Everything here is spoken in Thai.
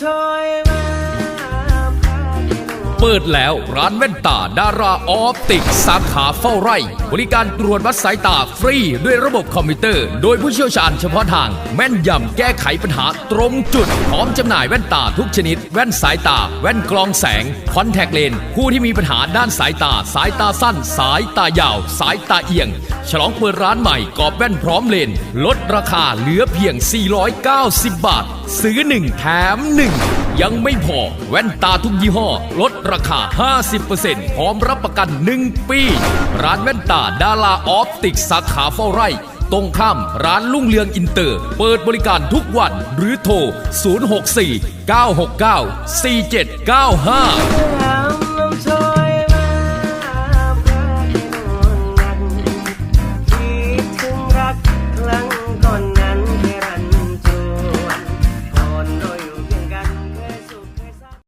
ช่ เปิดแล้วร้านแว่นตาดาราออปติกสาขาเฝ้าไร่ บริการตรวจวัดสายตาฟรี ด้วยระบบคอมพิวเตอร์ โดยผู้เชี่ยวชาญเฉพาะทาง แม่นยำแก้ไขปัญหาตรงจุด พร้อมจำหน่ายแว่นตาทุกชนิด แว่นสายตา แว่นกรองแสง คอนแทคเลนส์ผู้ที่มีปัญหาด้านสายตา สายตาสั้น สายตายาว สายตาเอียง ฉลองเปิดร้านใหม่กรอบแว่นพร้อมเลนลดราคาเหลือเพียง 490 บาท ซื้อ 1 แถม 1 ยังไม่พอ แว่นตาทุกยี่ห้อ ลดราคา 50%พร้อมรับประกัน 1 ปี ร้านแว่นตาดาราออปติกสาขาเฝ้าไร่ ตรงข้ามร้านลุ่งเลืองอินเตอร์ เปิดบริการทุกวันหรือโทร 064 969 4795